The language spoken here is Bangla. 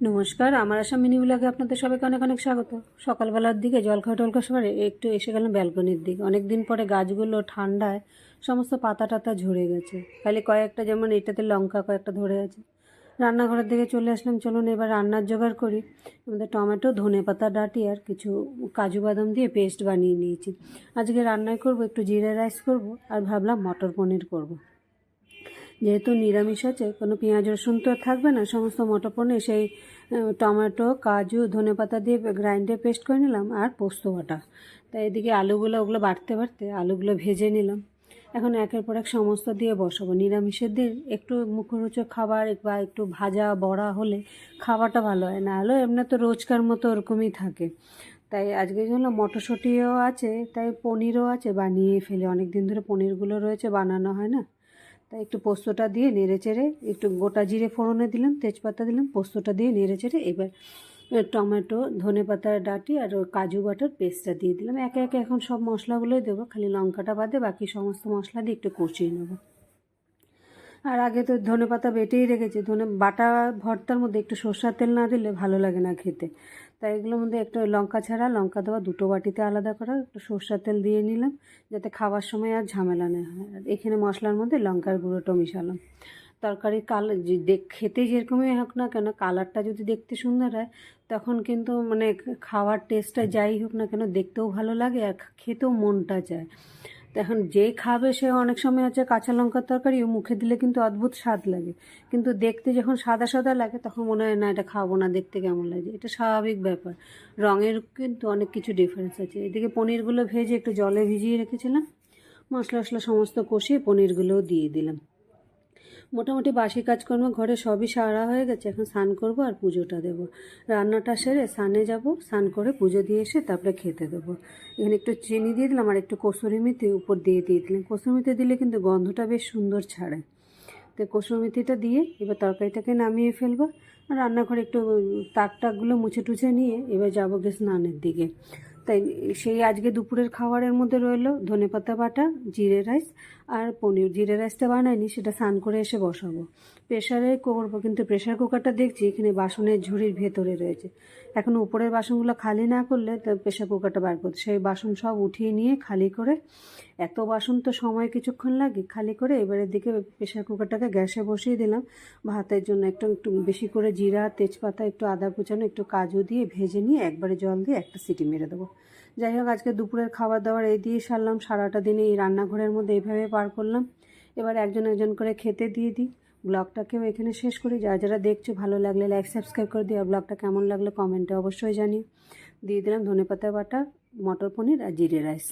নমস্কার, আমার আসাম মিনি ব্লগে আপনাদের সবাইকে অনেক অনেক স্বাগত। সকালবেলার দিকে জল খাওয়া টল খাওয়ার একটু এসে গেলাম ব্যালকনির দিকে। অনেক দিন পরে গাছগুলো ঠান্ডায় সমস্ত পাতা টাতা ঝরে গেছে। খালি কয়েকটা যেমন এটাতে লঙ্কা কয়েকটা ধরে আছে। রান্নাঘরের দিকে চলে আসলাম, চলুন এবার রান্নার জোগাড় করি। আমাদের টমেটো, ধনে পাতা, ডাঁটি আর কিছু কাজু বাদাম দিয়ে পেস্ট বানিয়ে নিয়েছি। আজকে রান্নায় করব একটু জিরে রাইস করব আর ভাবলাম মটর পনির করব। যেহেতু নিরামিষ আছে, কোনো পেঁয়াজ, রসুন তো থাকবে না, সমস্ত মটর পনির সেই টমেটো, কাজু ধনেপাতা দিয়ে গ্রাইন্ডে পেস্ট করে নিলাম আর পোস্ত বাটা। তাই এদিকে আলুগুলো, ওগুলো বাটতে বাড়তে আলুগুলো ভেজে নিলাম। এখন একের পর এক সমস্ত দিয়ে বসাবো। নিরামিষের দিন একটু মুখরোচক খাবার বা একটু ভাজা, বড়া হলে খাওয়াটা ভালো হয়, না হলেও এমনি তো রোজকার মতো ওরকমই থাকে। তাই আজকে জন্য মটরশুঁটিও আছে, তাই পনিরও আছে, বানিয়ে ফেলে। অনেক দিন ধরে পনিরগুলো রয়েছে, বানানো হয় না। তাই একটু পোস্তটা দিয়ে নেড়ে চেড়ে একটু গোটা জিরে ফোড়নে দিলাম, তেজপাতা দিলাম, পোস্তটা দিয়ে নেড়ে চেড়ে এবার টমেটো, ধনে পাতার ডাঁটি আর কাজু বাটার পেস্টটা দিয়ে দিলাম। একে একে এখন সব মশলাগুলোই দেবো, খালি লঙ্কাটা বাদে বাকি সমস্ত মশলা দিয়ে একটু কষিয়ে নেব। আর আগে তো ধনে পাতা বেটেই রেখেছি, ধনে বাটা ভর্তার মধ্যে একটু সর্ষার তেল না দিলে ভালো লাগে না খেতে। তাই এগুলোর মধ্যে একটু লঙ্কা ছাড়া, লঙ্কা দেওয়া দুটো বাটিতে আলাদা করা, একটু সর্ষার তেল দিয়ে নিলাম, যাতে খাওয়ার সময় আর ঝামেলা না হয়। আর এখানে মশলার মধ্যে লঙ্কার গুঁড়োটা মিশালাম। তরকারি দেখ খেতে যেরকমই হোক না কেন, কালারটা যদি দেখতে সুন্দর হয়, তখন কিন্তু মানে খাওয়ার টেস্টটা যাই হোক না কেন, দেখতেও ভালো লাগে আর খেতেও মনটা চায়। তো এখন যে খাবে সে অনেক সময় হচ্ছে কাঁচা লঙ্কার তরকারি মুখে দিলে কিন্তু অদ্ভুত স্বাদ লাগে। কিন্তু দেখতে যখন সাদা সাদা লাগে, তখন মনে হয়, না, এটা খাব না, দেখতে কেমন লাগে? এটা স্বাভাবিক ব্যাপার। রঙের কিন্তু অনেক কিছু ডিফারেন্স আছে। এদিকে পনিরগুলো ভেজে একটু জলে ভিজিয়ে রেখেছিলাম। মশলা মশলা সমস্ত কষিয়ে পনিরগুলোও দিয়ে দিলাম। মোটামুটি বাসি কাজকর্ম ঘরে সবই সারা হয়ে গেছে। এখন স্নান করব আর পুজোটা দেবো। রান্নাটা সেরে স্নানে যাব, স্নান করে পুজো দিয়ে এসে তারপরে খেতে দেবো। এখানে একটু চিনি দিয়ে দিলাম আর একটু কসুরি মেথি উপর দিয়ে দিয়ে দিলাম। কসুরি মেথি দিলে কিন্তু গন্ধটা বেশ সুন্দর ছাড়ে। তো কসুরি মেথিটা দিয়ে এবার তরকারিটাকে নামিয়ে ফেলব। রান্নাঘরে একটু তাক টাকগুলো মুছে টুছে নিয়ে এবার যাব গে স্নানের দিকে। তাই সেই আজকে দুপুরের খাবারের মধ্যে রইল ধনেপাতা বাটা, জিরে রাইস আর পনির। জিরে রাইসটা বানাইনি, সেটা স্নান করে এসে বসাবো। প্রেশারে করব, কিন্তু প্রেশার কুকারটা দেখছি এখানে বাসনের ঝুড়ির ভেতরে রয়েছে। এখন উপরের বাসনগুলো খালি না করলে তো প্রেশার কুকারটা বার করতে সেই বাসন সব উঠিয়ে নিয়ে খালি করে, এত বাসন তো সময় কিছুক্ষণ লাগে, খালি করে এবারের দিকে প্রেশার কুকারটাকে গ্যাসে বসিয়ে দিলাম। ভাতের জন্য একটু একটু বেশি করে জিরা, তেজপাতা, একটু আদা কুচানো, একটু কাজু দিয়ে ভেজে নিয়ে একবারে জল দিয়ে একটা সিটি মেরে দেবো। যাই হোক, আজকে দুপুরের খাবার দাবার এই দিয়ে সারলাম। সারাটা দিনে এই রান্নাঘরের মধ্যে এইভাবে পার করলাম। এবার একজন একজন করে খেতে দিয়ে দিই। ব্লগটাকেও এখানে শেষ করি। যারা যারা দেখছ, ভালো লাগলে লাইক সাবস্ক্রাইব করে দিও। আর ব্লগটা কেমন লাগলে কমেন্টে অবশ্যই জানিও। দিয়ে দিলাম ধনেপাতার বাটা, মটর পনির আর জিরে রাইস